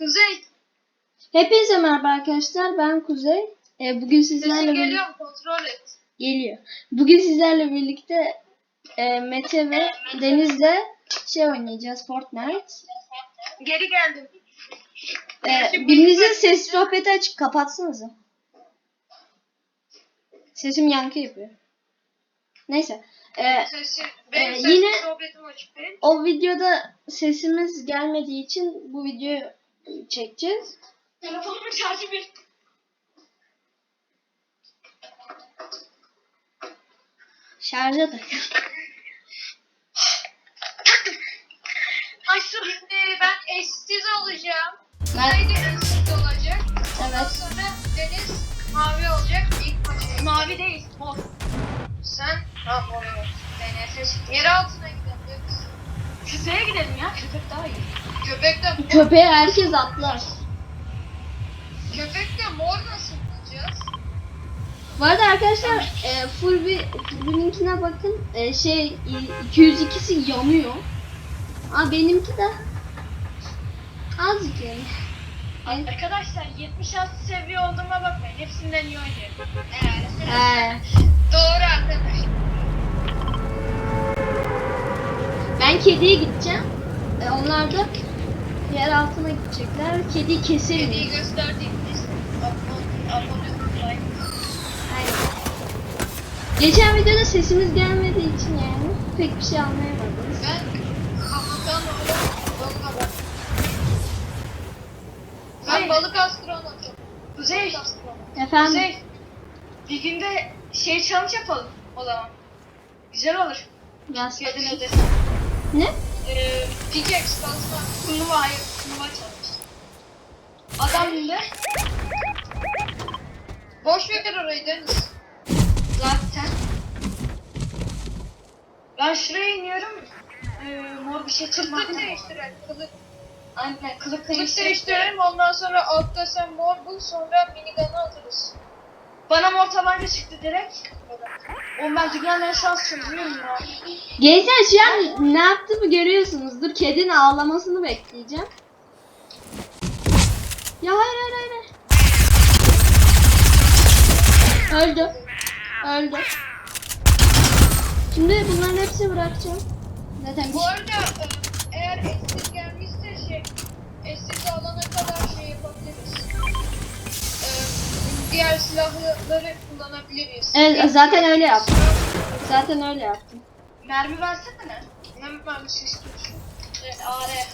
Kuzey. Hepinize merhaba arkadaşlar. Ben Kuzey. Ee, bugün sizlerle Sesin geliyor mu? Kontrol et. geliyor. Bugün sizlerle birlikte e, Mete ve Deniz'le şey oynayacağız Fortnite. Geri geldim. Ee, birinizin ses sohbeti açık kapatsanıza. Sesim yankı yapıyor. Neyse. Ee, Sesin, benim sesim yine- sohbetim açık değil. o videoda sesimiz gelmediği için bu videoyu çekeceğiz. Telefonumun şarjı bir. Şarja tak. Ay şimdi ben eşsiz olacağım. Ben- de eşsiz olacak. Ondan Evet. sonra Deniz mavi olacak. İlk başta. Mavi değil. Mor. Sen? Ha mor. Deniz eşit. Yer altına gidelim. Köpeğe gidelim ya. Köpek daha iyi. Köpek de Köpeğe herkes atlar. Köpek de mor nasıl bulacağız? Bu arada arkadaşlar e, full bir bakın. E, şey e, 202'si yanıyor. Aa benimki de azıcık yani. Arkadaşlar 76 seviye olduğuma bakmayın. Hepsinden iyi oynuyorum. Ee, Doğru arkadaşlar. ben kediye gideceğim. E, onlar da yer altına gidecekler. Kediyi. Kediyi biz. Abone, abone like. Aynen. Geçen videoda sesimiz gelmediği için yani pek bir şey anlayamadınız. Ben bak. Ben balık astronotum. Kuzey. Efendim? Kuzey. Bir günde şey challenge yapalım o zaman. Güzel olur. Yaz. Kedine de. Ne? Ee, Pickaxe kazma. turnuva hayır, turnuva challenge. Adam ne? Boş ver orayı Deniz. Zaten. Ben şuraya iniyorum. Ee, mor bir şey çıkmak Kılık değiştirelim. Kılık, Aynen, kılık kılık değiştirelim. değiştirelim. Ondan sonra altta sen mor bul. Sonra minigun'ı alırız. Bana mor tabanca çıktı direkt. O ben dünyanın şans çocuğuyum ya. Gençler şu an ne yaptığımı görüyorsunuz. Dur kedinin ağlamasını bekleyeceğim. Ya hayır hayır hayır. Öldü. Öldü. Şimdi bunların hepsini bırakacağım. Zaten Bu arada eğer eşsiz gelmişse diğer silahları kullanabiliriz. Evet zaten öyle yaptım. Zaten öyle yaptım. Mermi versene. Bir şey istiyorum. Evet, AR.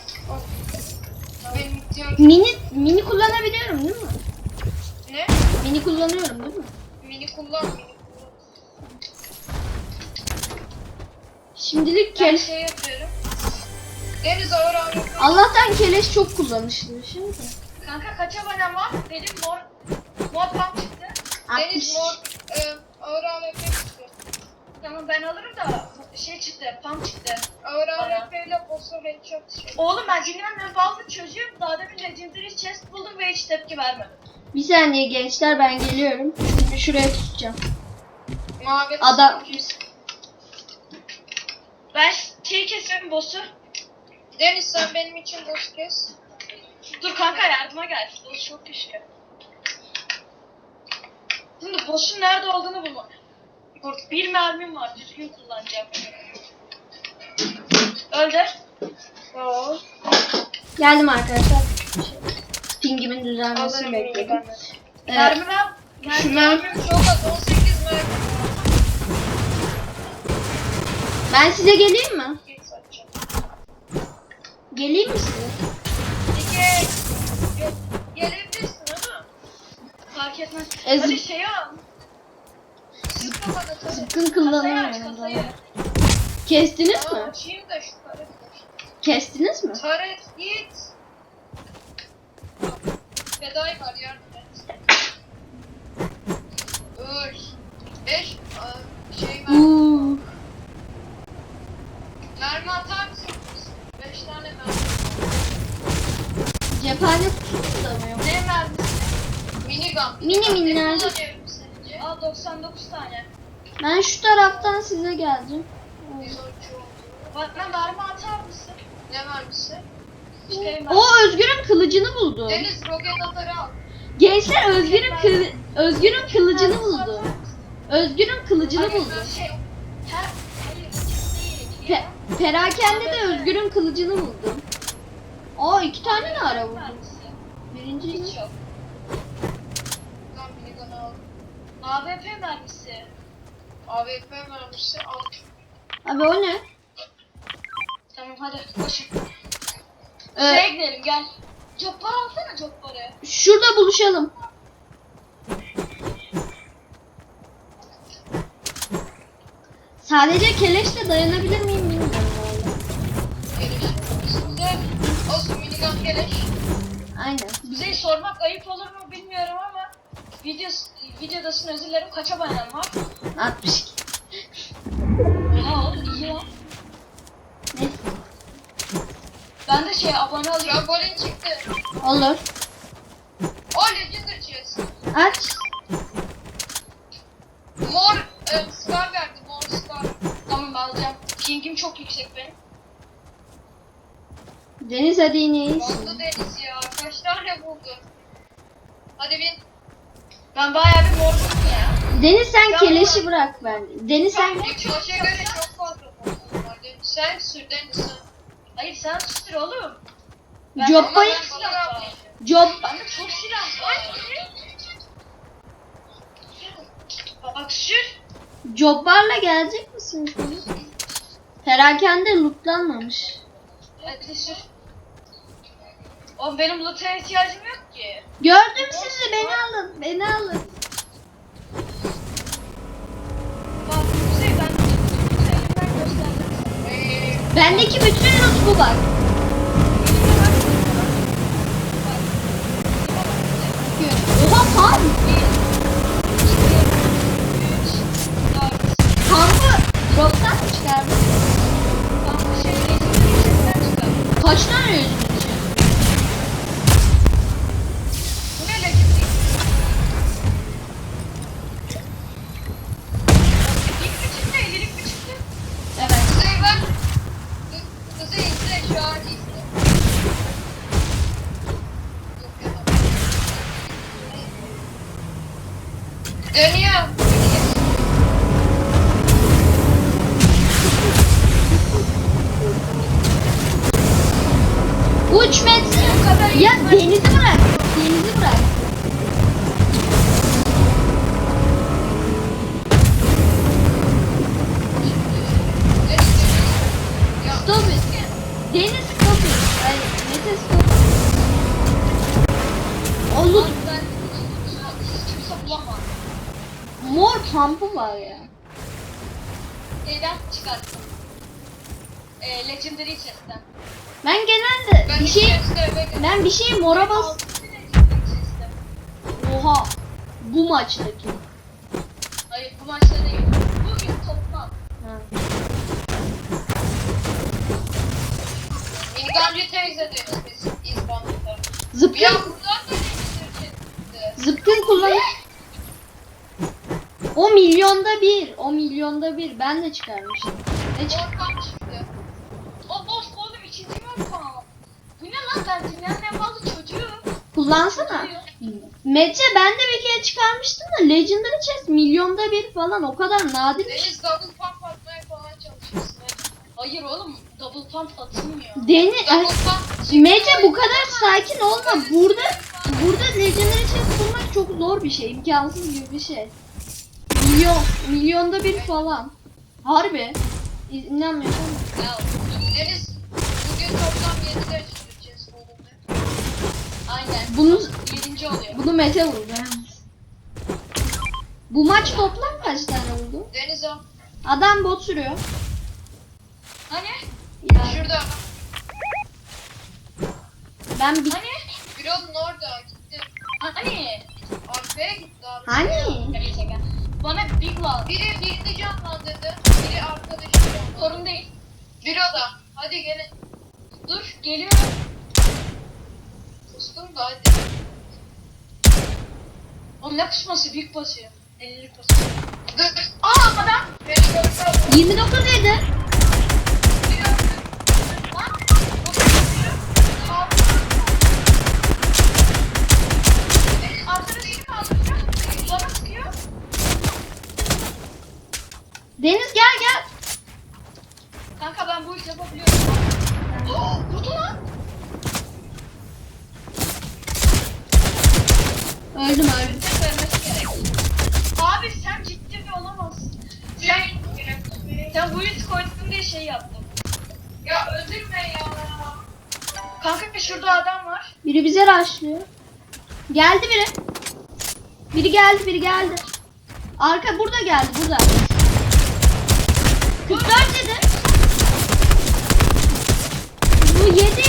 Benim ihtiyacım Mini mini kullanabiliyorum değil mi? ne? Mini kullanıyorum değil mi? Mini kullan, mini kullan. Şimdilik Ben kel şey yapıyorum. Deniz ağır ağır. Allah'tan keleş çok kullanışlı şimdi. Kanka kaç abonem var? Benim mor mor pump çıktı. Deniz 60. mor e, ağır ağır çıktı. Tamam ben alırım da şey çıktı, pump çıktı. Ağır Bana. ile boss'a headshot şey. Oğlum ben Jingle Valve çocuğum. Daha demin Legendary Chest buldum ve hiç tepki vermedim. Bir saniye gençler ben geliyorum. Şimdi şuraya tutacağım. Mavi. Adam Ben şeyi kesiyorum boss'u. Deniz sen benim için boss kes. Dur kanka yardıma gel. Boss çok güçlü. Şimdi boss'un nerede olduğunu bulma. Burada bir mermim var. Düzgün kullanacağım. Öldür. Oo. geldim arkadaşlar. Pingimin düzelmesini bekledim. Ee, Mermi ver. Mermi şuna- Mermim çok az 18 mermi. ben size geleyim mi? Geleyim mi size? Fark etmez. Ez- Hadi şeyi al. Aç kullanamıyorum. Kestiniz Aa, mi? açayım da şu taret. Kestiniz mi? Taret git. Fedai var yardım et. Üç. Beş. Şey var. Uuu. Mermi atar mısınız? Beş tane mermi. Cephane Minigun. Mini Ne sence? Aa 99 tane. Ben şu taraftan size oyuncu olduk. Bana mermi atar mısın? Ne? İşte ben. O Özgür'ün kılıcını buldu. Deniz roket atarı al. Gençler Özgür'ün kılı Özgür'ün kılıcını buldu. Özgür'ün kılıcını buldu. Her, hayır, ikisi değil. Pe perakende de Özgür'ün kılıcını buldu. Aa iki tane de ara buldu. Birinci Hiç yok. Lan minigun'u al. AWP mermisi. AWP vermişse al. Abi o ne? Tamam hadi koşun. Ee, Şuraya gidelim gel. Coplar alsana copları. şurada buluşalım. Sadece keleşle dayanabilir miyim bilmiyorum. Size olsun minigun geliş. Aynen. Bize sormak ayıp olur mu bilmiyorum ama video videodasın özür dilerim kaça bayan var? 62. Ya iyi lan. Neyse. Ben de şey abone olayım. Trambolin çıktı. Olur. O Legendary chest. Aç. Mor e, scar verdi. Mor scar. Tamam ben alacağım. Pingim çok yüksek benim. Deniz hadi ineyiz. Oldu Deniz ya. Kaç tane buldu? Hadi bin. Ben bayağı bir mor buldum ya. Deniz sen keleşi bırak ben. Deniz sen göre çok fazla var. Deniz sen sür Deniz sen. Hayır sen sür oğlum. Ama ben bana ne yapayım? Job Bende çok silah var. Bak sür. Jobbarla gelecek misin? Perakende lootlanmamış. Hadi sür. Oğlum benim loot'a ihtiyacım yok ki. Gördüm sizi beni alın. Beni alın. Bak Kuzey ben gösterdim. Bendeki bütün loot bu bak. Ya denizi ben bir şeyi mora bas. Oha. Bu maçtaki. Hayır bu maçta değil. Bu ilk toplam. Ha. Teyze diyoruz biz İzbanlıkta. Bir Zıpkın, buradan da zıpkın kullan. O milyonda bir. O milyonda bir. Ben de çıkarmıştım. Ne çık? Orkan çıktı. O boş oğlum ikinci mapam. Bu ne lan ben dünyanın en fazla çocuğu. Kullansana. Mete ben de bir kere çıkarmıştım da Legendary Chest milyonda bir falan o kadar nadir. Deniz double pump atmaya falan çalışıyorsun. Hayır oğlum double pump atılmıyor. Deni ay, Double pump. Mete bu kadar sakin olma. Burada burada Legendary Chest bulmak çok zor bir şey. imkansız gibi bir şey. Milyon milyonda bir falan. Harbi. İnanmıyorum. Ya, Deniz bugün toplam 7 derece süreceğiz oğlum. Aynen. Bunu Yedinci oluyor. bunu Mete vurdu. Bu maç toplam kaç tane vurdu? Deniz al. Adam bot sürüyor. Hani? Ya Şurada. ben bir Hani? Gürol'un orada gitti. Hani? Arkaya gitti abi. hani Tabii şaka. Bana big love. Biri birini canlandırdı. Biri arkadaşı canlandırdı. Sorun değil. Biri o da. Hadi gelin. Dur geliyorum. Kustum da hadi. Oğlum ne kuşması büyük basıyor. 50'lik basıyor. Dur. Aa adam. Beni görsen. 29 neydi? Deniz gel Biri bize rushlıyor. Geldi biri. Biri geldi biri geldi. Arka burada geldi burada. 44 yedi. Bu 7 yedi.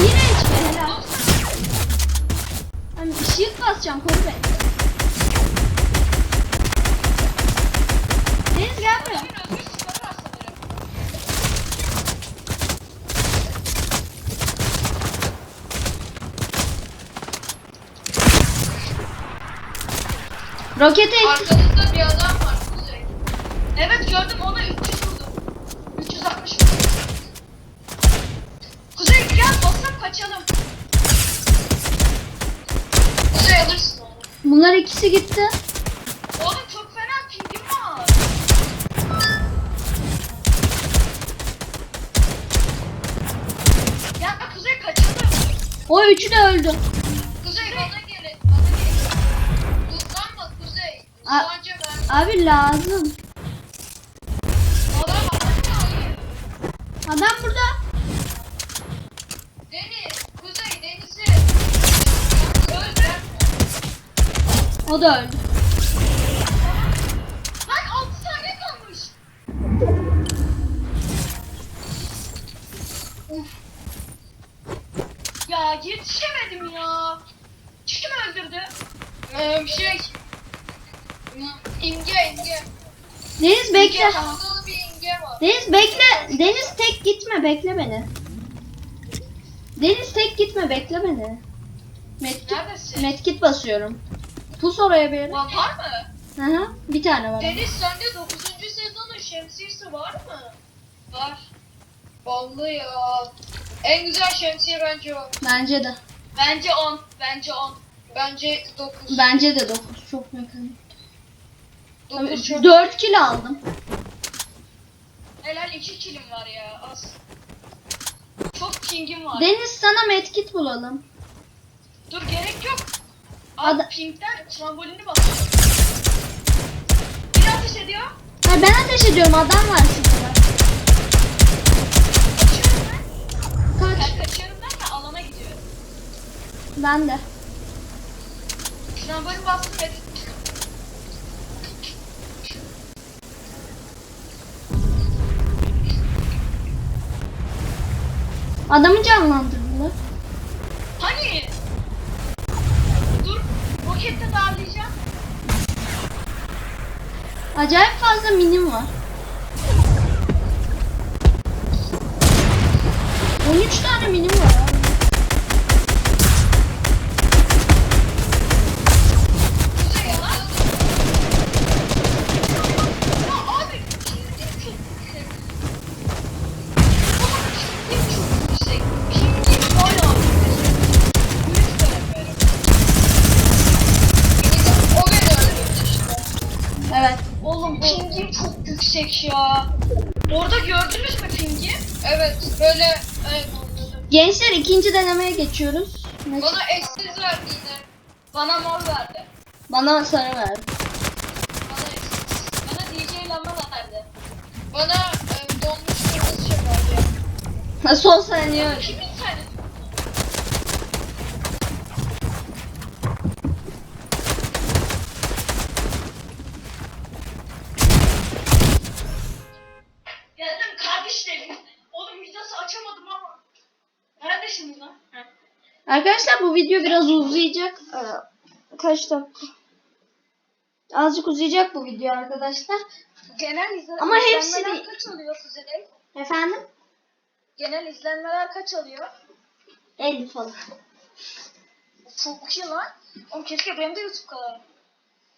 Yine içme helal. Hani shield basacağım koru beni. Deniz gel buraya. Bir öldür sıkarı var sanırım. Rokete etti. Arkanızda bir adam var Kuzey. Evet gördüm ona 300 vurdum. 360 vurdum. Kuzey gel basalım kaçalım. Kuzey alırsın onu. Bunlar ikisi gitti. Oğlum çok fena pingim var. Ya Kuzey kaçalım. O üçü de öldü. Abi lazım. Adam adam burada. Deniz. Kuzey Deniz'i. Öldür. O da öldü. Lan 6 saniye kalmış. Uf. Ya yetişemedim ya. Kim öldürdü? Ee, bir şey. İmge imge. Deniz bekle. Deniz bekle. Deniz tek gitme bekle beni. Deniz tek gitme bekle beni. Medkit, Neredesin? medkit basıyorum. Pus oraya bir yere. Var, var mı? Hı hı. Bir tane var. Deniz sende 9. sezonun şemsiyesi var mı? Var. Vallahi ya. En güzel şemsiye bence o. Bence de. Bence 10. Bence 10. Bence 9. Bence de 9. Çok mekanik. 9 çok. 4 kilo aldım. Helal 2 kilim var ya az. Çok pingim var. Deniz sana medkit bulalım. Dur gerek yok. Abi Ada- pingden trambolini basıyorum. Biri ateş ediyor. Ha, ben ateş ediyorum adam var şurada. Kaçıyorum ben. Kaç. Ben kaçıyorum ben de alana gidiyorum. Ben de. Trambolin bastım ve Adamı canlandırdılar. Hani? Dur. Rokette darlayacağım. Acayip fazla minim var. 13 tane minim var. Böyle evet. Gençler ikinci denemeye geçiyoruz. Bana eksiz verdi yine. Bana mor verdi. Bana sarı verdi. Bana eksiz. Bana DJ lama verdi. Bana e, donmuş kırmızı şey verdi. Ha, son saniye öldü. Kimin sen? Geldim kardeşlerim. Oğlum vidası açamadım ama. Neredesiniz lan? Heh. Arkadaşlar bu video biraz uzayacak. Ee, Kaç dakika? Azıcık uzayacak bu video arkadaşlar. Genel izle Ama hepsi izlenmeler değil. kaç oluyor Kuzey? Efendim? Genel izlenmeler kaç oluyor? 50 falan. Çok iyi lan. Oğlum keşke benim de YouTube kanalım.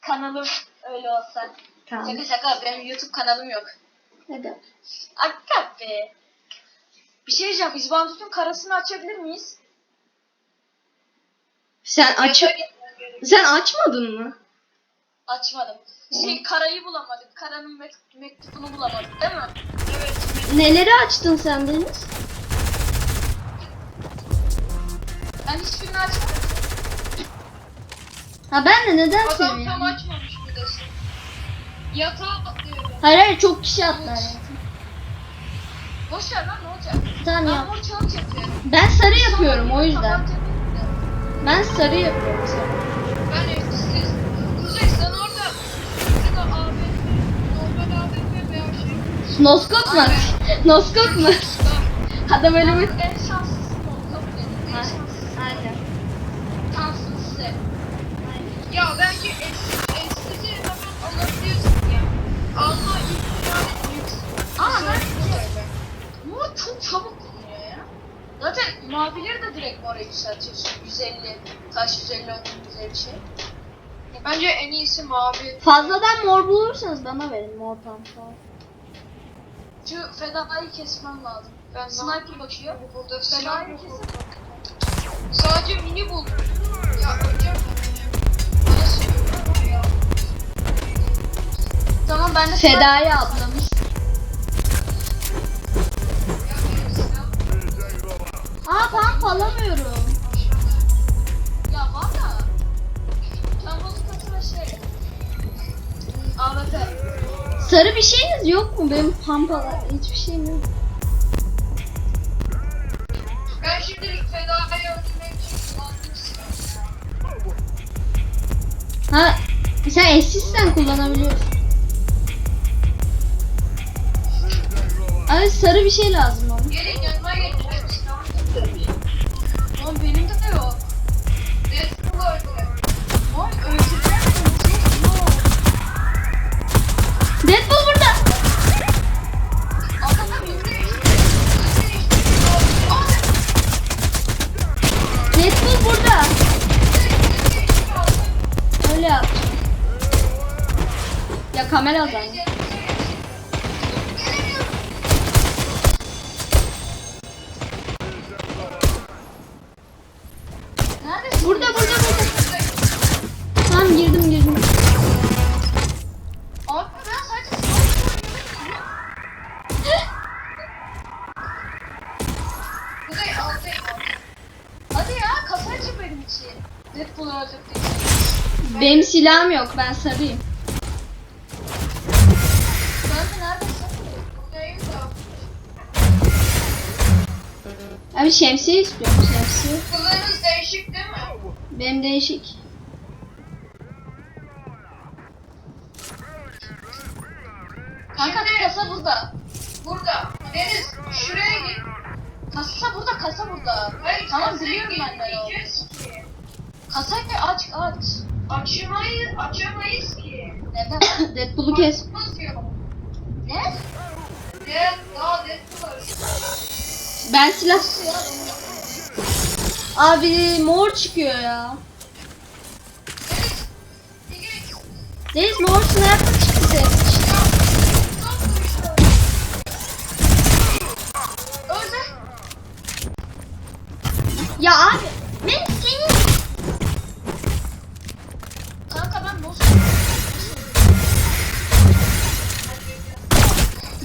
Kanalım öyle olsa. Tamam. Şaka şaka benim YouTube kanalım yok. Hadi. Akka be. Bir şey diyeceğim. İzbandut'un karasını açabilir miyiz? Sen aç sen açmadın mı? Açmadım. Şey karayı bulamadık. Karanın mek- mektubunu bulamadık değil mi? Evet. Neleri açtın sen Deniz? Ben hiçbirini açmadım. Ha ben de neden Adam tam açmamış vidası. Yatağa atlıyor. Hayır hayır çok kişi atlar. Boş ver lan ne olacak? Tamam Ben ya. mor. Ben sarı yapıyorum o yüzden. Tamam, de. Ben sarı yapıyorum sarı. Ben etkisiz. Kuzey sen orada. Sen de AVM, normal AVM veya şey. Noskop mu? Noskop mu? Hadi böyle bir... En şanslısın o kabul edin. En şanslısın. Aynen. Şanslı size. Ya bence eksiz, eksizi hemen alabiliyorsun ya. Alma ihtimali yüksek. Ama bence mor çok çabuk ya. Zaten mavileri de direkt mora yükseltiyorsun. 150, taş 150 ödüm güzel bir şey. Bence en iyisi mavi. Fazladan mor bulursanız bana verin mor pantolon. Şu fedayı kesmem lazım. Ben sniper bakıyor. Burada fedayı kesip Sadece mini buldum. Ya öleceğim. Tamam ben de Fedai ablamız. Alamıyorum. Ya var da. Temmuz katına şey. AWP. Sarı bir şeyiniz yok mu? Benim pump ala hiçbir şeyim yok. Ben şimdilik fedayı öldürmek için kullandım. Ha sen eşsizsen kullanabiliyorsun. Ay sarı bir şey lazım ama. Neredesin? Burada burada burada. Tamam girdim girdim. Abi ben. Hadi ya kasa açın benim için. Deadpool öldürdü için. Benim silahım yok ben sarıyım. Abi şemsiye istiyorum şemsiye. Kılığınız değişik değil mi? Benim değişik. Kanka kasa burada. Burada. Deniz şuraya git. Kasa burada, kasa burada. Hayır, tamam biliyorum ben de o. Kasayı aç, aç. Açamayız, açamayız ki. Neden? Deadpool'u kes. Ne? Deadpool var. Ben silah... Abi mor çıkıyor ya. Deniz, mor sniper çıktı. Öldü. Ya abi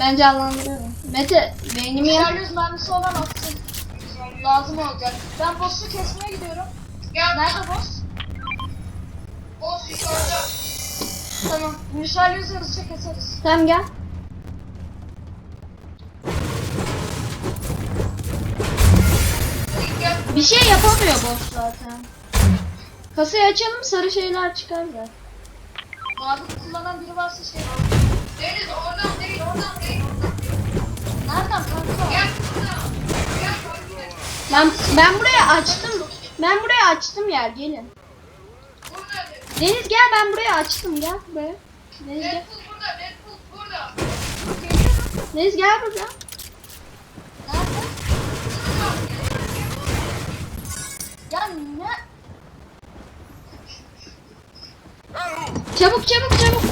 Ben canlandırıyorum. Mete beynimi yap. Şarj mermisi olan atsın. Lazım olacak. Ben boss'u kesmeye gidiyorum. Ya Nerede boss? boss yukarıda. Tamam. Müşal yüzü hızlıca keseriz. Tamam gel. Gel. Bir şey yapamıyor boss zaten. Kasayı açalım sarı şeyler çıkar da. Mavi kullanan biri varsa şey var. Ben buraya açtım. Ben buraya açtım yer gelin. Deniz. Gel ben buraya açtım gel buraya. Deniz gel. Deniz gel buraya. Ya ne? Çabuk çabuk çabuk.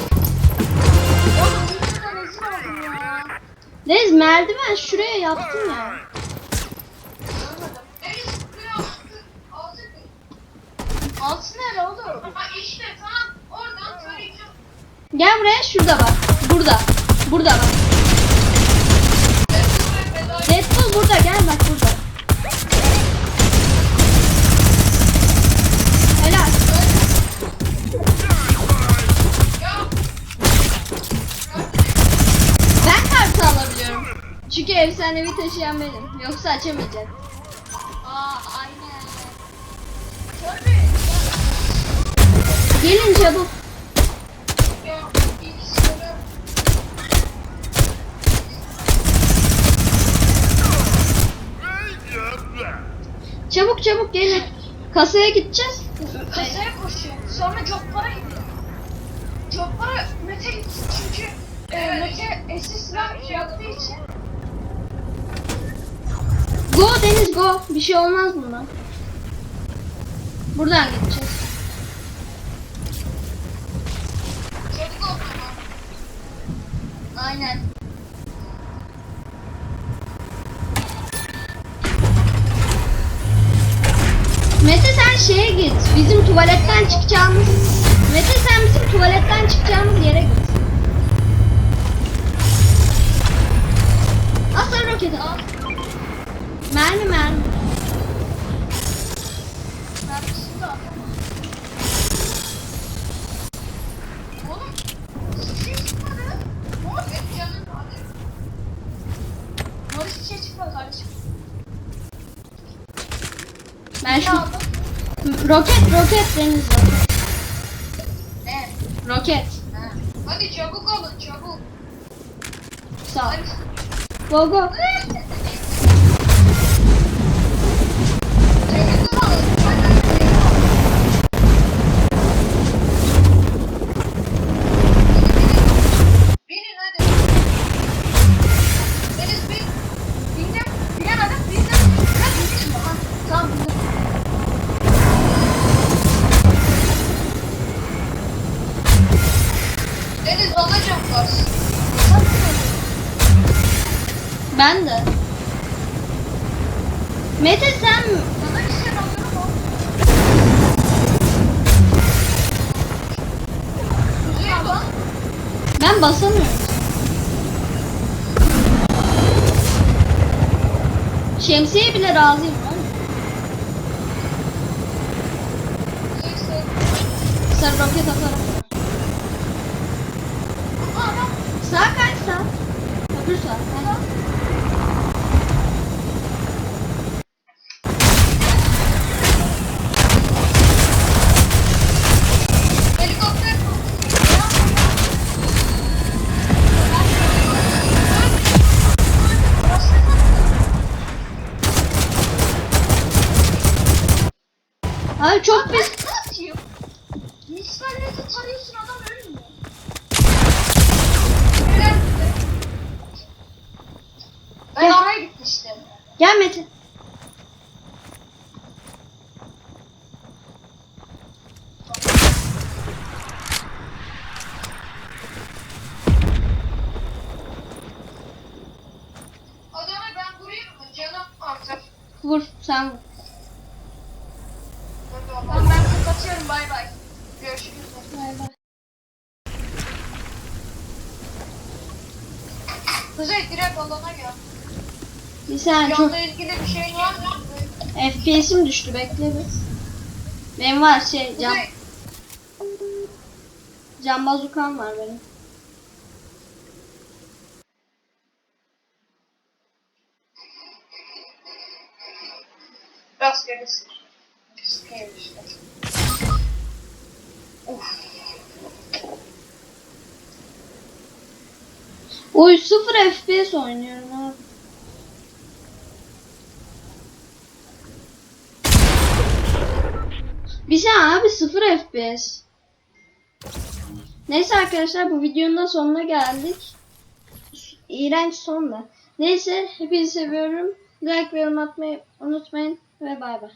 Deniz merdiven şuraya yaptım ya. Altı nere oğlum? Ha işte tam oradan söyleyeceğim. Gel buraya şurada bak. Burada. Burada bak. Deadpool burada gel bak burada. Helal. Ben kartı alabiliyorum. Çünkü efsanevi taşıyan benim. Yoksa açamayacak. Aa aynen. Tabii. Gelin çabuk. Çabuk çabuk gelin. Kasaya gideceğiz. Kasaya koşuyor. Sonra Jobbar'a gidiyor. Jobbar'a Mete gitsin çünkü e, Mete eski silah yaptığı için Go Deniz go. Bir şey olmaz bundan. Buradan gideceğiz. Aynen. Mete sen şeye git. Bizim tuvaletten çıkacağımız Mete sen bizim tuvaletten çıkacağımız yere git. Sen roketi al. Mermi mermi. Mermisini de atamam. Oğlum. Şişe çıkmadı. Oğlum benim canım hadi. Barış Ben şu roket roket deniz roket. Ne? Roket. Ha. Hadi çabuk olun çabuk. Sağ ol. Hadi. Go go. Mete sen ben basamıyorum. Şemsiye bile razıyım. Sen roket atarım. Ay çok pis. Ne atayım? Mislerle tarıyorsun adam ölmüyor. Öyle Ben Gel. oraya gitmiştim. Gel Mete. Adama ben vurayım mı? Canım artık. Vur sen vur. Tamam ben kapatıyorum bay bay. Görüşürüz. Bay bay. Kuzey direkt alana gel. Saniye çok Yanla ilgili bir şey var mı? FPS'im düştü bekle bir. Benim var şey cam, cam bazukam var benim. Rastgele sık. Sıkayım işte. Oy 0 FPS oynuyorum abi. Bir saniye abi 0 FPS. Neyse arkadaşlar bu videonun da sonuna geldik. İğrenç sonda. Neyse hepinizi seviyorum. Like ve yorum atmayı unutmayın ve bay bay.